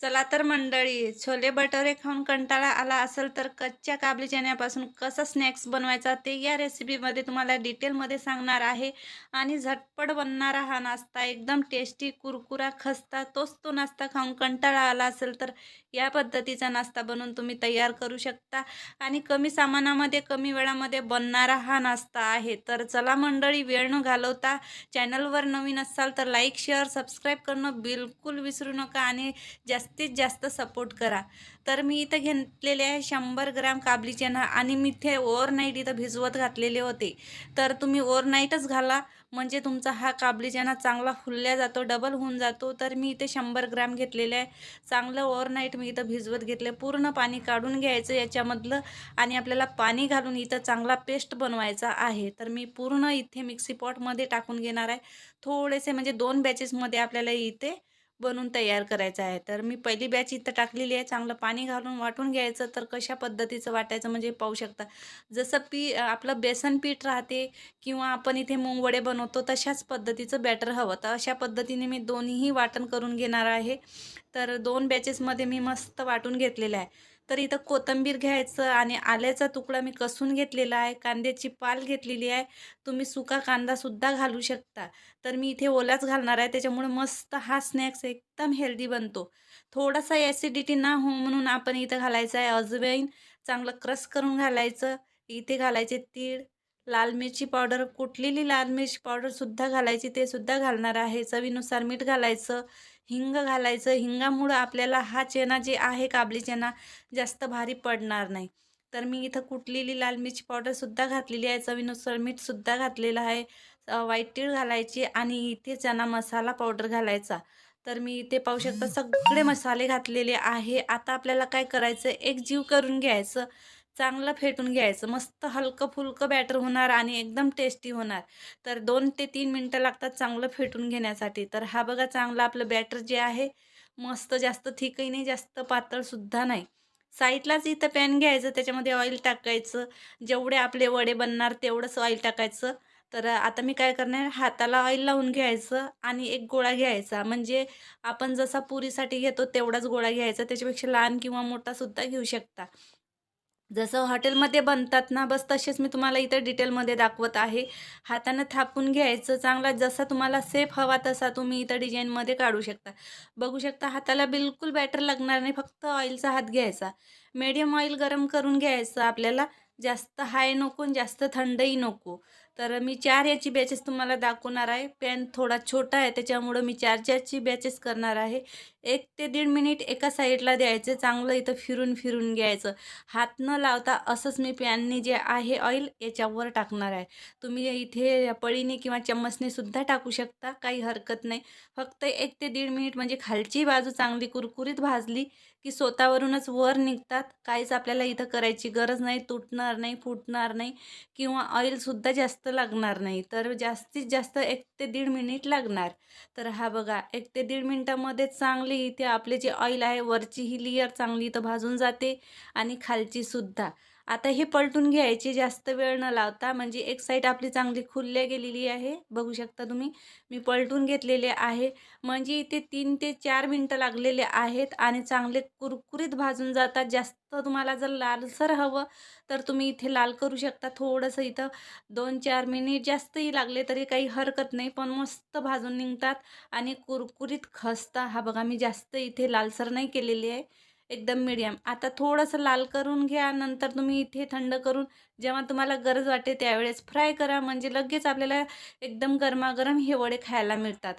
चला तर मंडळी छोले भटुरे खाऊन कंटाळा आला असेल तर कच्च्या काबली चण्यापासून कसं स्नॅक्स बनवायचा ते या रेसिपीमध्ये तुम्हाला डिटेलमध्ये सांगणार आहे. आणि झटपट बनणारा हा नाश्ता एकदम टेस्टी कुरकुरा खस्ता तोच तो नाश्ता खाऊन कंटाळा आला असेल तर या पद्धतीचा नाश्ता बनवून तुम्ही तयार करू शकता. आणि कमी सामानामध्ये कमी वेळामध्ये बनणारा हा नाश्ता आहे. तर चला मंडळी वेळ न घालवता चॅनलवर नवीन असाल तर लाईक शेअर सबस्क्राईब करणं बिलकुल विसरू नका. आणि जास्तीत जास्त सपोर्ट करा. तर मी इथं घेतलेले आहे शंभर ग्रॅम काबली चना आणि मी इथे ओव्हरनाईट इथं भिजवत घातलेले होते. तर तुम्ही ओव्हरनाईटच घाला. म्हणजे तुमचा हा काबली चना चांगला फुलल्या जातो डबल होऊन जातो. तर मी इथे शंभर ग्रॅम घेतलेले आहे. चांगलं ओव्हरनाईट मी इथं भिजवत घेतले पूर्ण पाणी काढून घ्यायचं याच्यामधलं आणि आपल्याला पाणी घालून इथं चांगला पेस्ट बनवायचा आहे. तर मी पूर्ण इथे मिक्सी पॉटमध्ये टाकून घेणार आहे. थोडेसे म्हणजे दोन बॅचेसमध्ये आपल्याला इथे बनवून तयार करायचं आहे. तर मी पहिली बॅच इथं टाकलेली आहे. चांगलं पाणी घालून वाटून घ्यायचं. तर कशा पद्धतीचं वाटायचं म्हणजे पाहू शकता. जसं पी आपलं बेसन पीठ राहते किंवा आपण इथे मुंगवडे बनवतो तशाच पद्धतीचं बॅटर हवं. तर अशा पद्धतीने मी दोन्हीही वाटण करून घेणार आहे. तर दोन बॅचेसमध्ये मी मस्त वाटून घेतलेलं आहे. तर इथं कोथिंबीर घ्यायचं आणि आल्याचा तुकडा मी कसून घेतलेला आहे. कांद्याची पाल घेतलेली आहे. तुम्ही सुका कांदासुद्धा घालू शकता. तर मी इथे ओलाच घालणार आहे. त्याच्यामुळे मस्त हा स्नॅक्स एकदम हेल्दी बनतो. थोडासा ॲसिडिटी ना हो म्हणून आपण इथं घालायचं आहे. अजवाईन चांगलं क्रस करून घालायचं. इथे घालायचे तीळ लाल मिरची पावडर कुठलेली लाल मिरची पावडरसुद्धा घालायची ते सुद्धा घालणार आहे. चवीनुसार मीठ घालायचं हिंग घालायचं. हिंगामुळं आपल्याला हा चेना जे आहे काबली चेना जास्त भारी पडणार नाही. तर मी इथं कुठलेली लाल मिरची पावडरसुद्धा घातलेली आहे. चवीनुसार मीठसुद्धा घातलेलं आहे. व्हाईट तीळ घालायची आणि इथे चना मसाला पावडर घालायचा. तर मी इथे पाहू शकता सगळे मसाले घातलेले आहे. आता आपल्याला काय करायचं? एक जीव करून घ्यायचं. चांगलं फेटून घ्यायचं. मस्त हलकं फुलकं बॅटर होणार आणि एकदम टेस्टी होणार. तर दोन ते तीन मिनटं लागतात चांगलं फेटून घेण्यासाठी. तर हा बघा चांगलं आपलं बॅटर जे आहे मस्त जास्त थिकही नाही जास्त पातळसुद्धा नाही. साईडलाच इथं पॅन घ्यायचं त्याच्यामध्ये ऑइल टाकायचं. जेवढे आपले वडे बनणार तेवढंच ऑइल टाकायचं. तर आता मी काय करणार हाताला ऑइल लावून घ्यायचं आणि एक गोळा घ्यायचा. म्हणजे आपण जसा पुरीसाठी घेतो तेवढाच गोळा घ्यायचा. त्याच्यापेक्षा लहान किंवा मोठासुद्धा घेऊ शकता. जसं हॉटेलमध्ये बनतात ना बस तसेच मी तुम्हाला इथं डिटेलमध्ये दाखवत आहे. हातानं थापून घ्यायचं चांगला जसा तुम्हाला सेफ हवा तसा तुम्ही इथं डिझाईनमध्ये काढू शकता. बघू शकता हाताला बिलकुल बॅटर लागणार नाही फक्त ऑइलचा हात घ्यायचा. मीडियम ऑइल गरम करून घ्यायचं आपल्याला. जास्त हाय नको आणि जास्त थंडही नको. तर मी चार याची बॅचेस तुम्हाला दाखवणार आहे. पॅन थोडा छोटा आहे त्याच्यामुळं मी चार चारची बॅचेस करणार आहे. एक ते दीड मिनिट एका साईडला द्यायचं चांगलं इथं फिरून फिरून घ्यायचं. हात न लावता असंच मी पॅनने जे आहे ऑइल याच्यावर टाकणार आहे. तुम्ही इथे पळीने किंवा चम्मचने सुद्धा टाकू शकता काही हरकत नाही. फक्त एक ते दीड मिनिट म्हणजे खालची बाजू चांगली कुरकुरीत भाजली की स्वतःवरूनच वर निघतात. काहीच आपल्याला इथं करायची गरज नाही तुटणार नाही फुटणार नाही किंवा ऑइलसुद्धा जास्त लागणार नाही. तर जास्तीत जास्त एक ते दीड मिनिट लागणार. तर हा बघा एक ते दीड मिनटामध्ये चांगली इथे आपले जे ऑइल आहे वरची ही लिअर चांगली इथं भाजून जाते आणि खालचीसुद्धा आता हे पलटून घ्यायचे जास्त वेळ न लावता म्हणजे एक साईड आपली चांगली खुलल्या गेलेली आहे. बघू शकता तुम्ही मी पलटून घेतलेले आहे. म्हणजे इथे तीन ते चार मिनटं लागलेले आहेत आणि चांगले कुरकुरीत भाजून जातात. जास्त तुम्हाला जर लालसर हवं तर तुम्ही इथे लाल करू शकता. थोडंसं इथं दोन चार मिनिट जास्तही लागले तरी काही हरकत नाही पण मस्त भाजून निघतात आणि कुरकुरीत खसता. हा बघा मी जास्त इथे लालसर नाही केलेली आहे. एकदम मिडियम आता थोडंसं लाल करून घ्या नंतर तुम्ही इथे थंड करून जेव्हा तुम्हाला गरज वाटते त्यावेळेस फ्राय करा. म्हणजे लगेच आपल्याला एकदम गरमागरम हे वडे खायला मिळतात.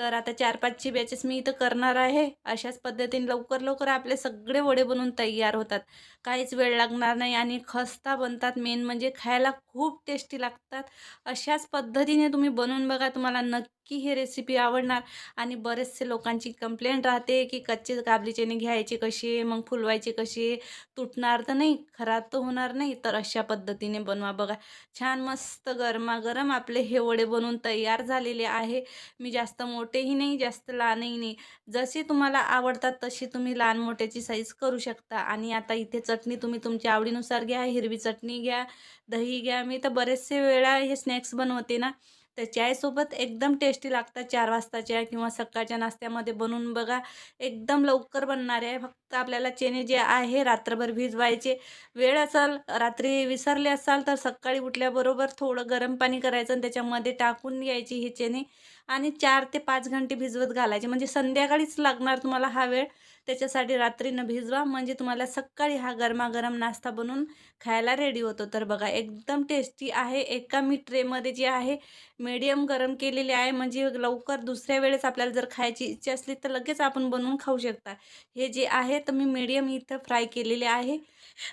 तर आता चार पाचची बॅचेस मी इथं करणार आहे. अशाच पद्धतीने लवकर लवकर आपले सगळे वडे बनवून तयार होतात. काहीच वेळ लागणार नाही आणि खस्ता बनतात. मेन म्हणजे खायला खूप टेस्टी लागतात. अशाच पद्धतीने तुम्ही बनवून बघा. तुम्हाला नक्की ही रेसिपी आवडणार. आणि बरेचसे लोकांची कंप्लेंट राहते की कच्चे काबली चणे घ्यायचे कसे? मग फुलवायचे कसे? तुटणार तर नाही खराब तर होणार नाही. तर अशा पद्धतीने बनवा बघा. छान मस्त गरमागरम आपले हे वडे बनवून तयार झालेले आहे. मी जास्त मोठेही नाही जास्त लहानही नाही. जसे तुम्हाला आवडतात तशी तुम्ही लहान मोठ्याची साईज करू शकता. आणि आता इथे चटणी तुम्ही तुमच्या आवडीनुसार घ्या हिरवी चटणी घ्या दही घ्या. मी तर बरेचसे वेळा हे स्नॅक्स बनवते ना तर चायसोबत एकदम टेस्टी लागतात. चार वाजताच्या किंवा सकाळच्या नाश्त्यामध्ये बनवून बघा एकदम लवकर बनणार आहे. फक्त आपल्याला चेने जे आहे रात्रभर भिजवायचे. वेळ असाल रात्री विसरले असाल तर सकाळी उठल्याबरोबर थोडं गरम पाणी करायचं आणि त्याच्यामध्ये टाकून घ्यायची हे चेने आणि चार ते पाच घंटे भिजवत घालायचे. म्हणजे संध्याकाळीच लागणार तुम्हाला हा वेळ. त्याच्यासाठी रात्रीनं भिजवा. म्हणजे तुम्हाला सकाळी हा गरमागरम नाश्ता बनवून खायला रेडी होतो. तर बघा एकदम टेस्टी आहे. एका मी ट्रेमध्ये जे आहे मीडियम गरम केलेली आहे. म्हणजे लवकर दुसऱ्या वेळेस आपल्याला जर खायची इच्छा असली तर लगेच आपण बनवून खाऊ शकता. हे जे आहे तर मी मीडियम इथं फ्राय केलेले आहे.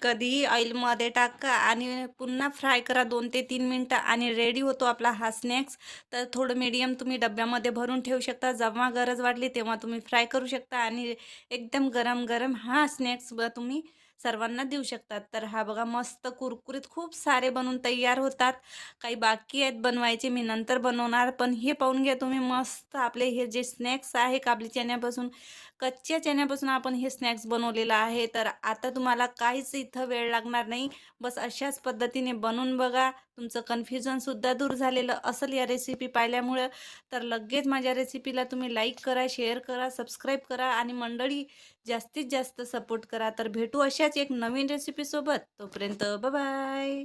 कधीही ऑइलमध्ये टाका आणि पुन्हा फ्राय करा दोन ते तीन मिनटं आणि रेडी होतो आपला हा स्नॅक्स तर थोडं मीडियम तुम्ही डब्यामध्ये भरून ठेवू शकता. जेव्हा गरज वाटली तेव्हा तुम्ही फ्राय करू शकता आणि एकदम गरम गरम हा स्नॅक्स तुम्ही सर्वांना देऊ शकतात. तर हा बघा मस्त कुरकुरीत खूप सारे बनवून तयार होतात. काही बाकी आहेत बनवायचे मी नंतर बनवणार पण हे पाहून घ्या तुम्ही मस्त आपले हे जे स्नॅक्स आहे काबली चण्यापासून कच्च्या चण्यापासून आपण हे स्नॅक्स बनवलेलं आहे. तर आता तुम्हाला काहीच इथं वेळ लागणार नाही. बस अशाच पद्धतीने बनवून बघा. तुमचं कन्फ्युजनसुद्धा दूर झालेलं असेल या रेसिपी पाहिल्यामुळं तर लगेच माझ्या रेसिपीला तुम्ही लाईक करा शेअर करा सबस्क्राईब करा आणि मंडळी जास्तीत जास्त सपोर्ट करा. तर भेटू अशाच एक नवीन रेसिपीसोबत तोपर्यंत बाय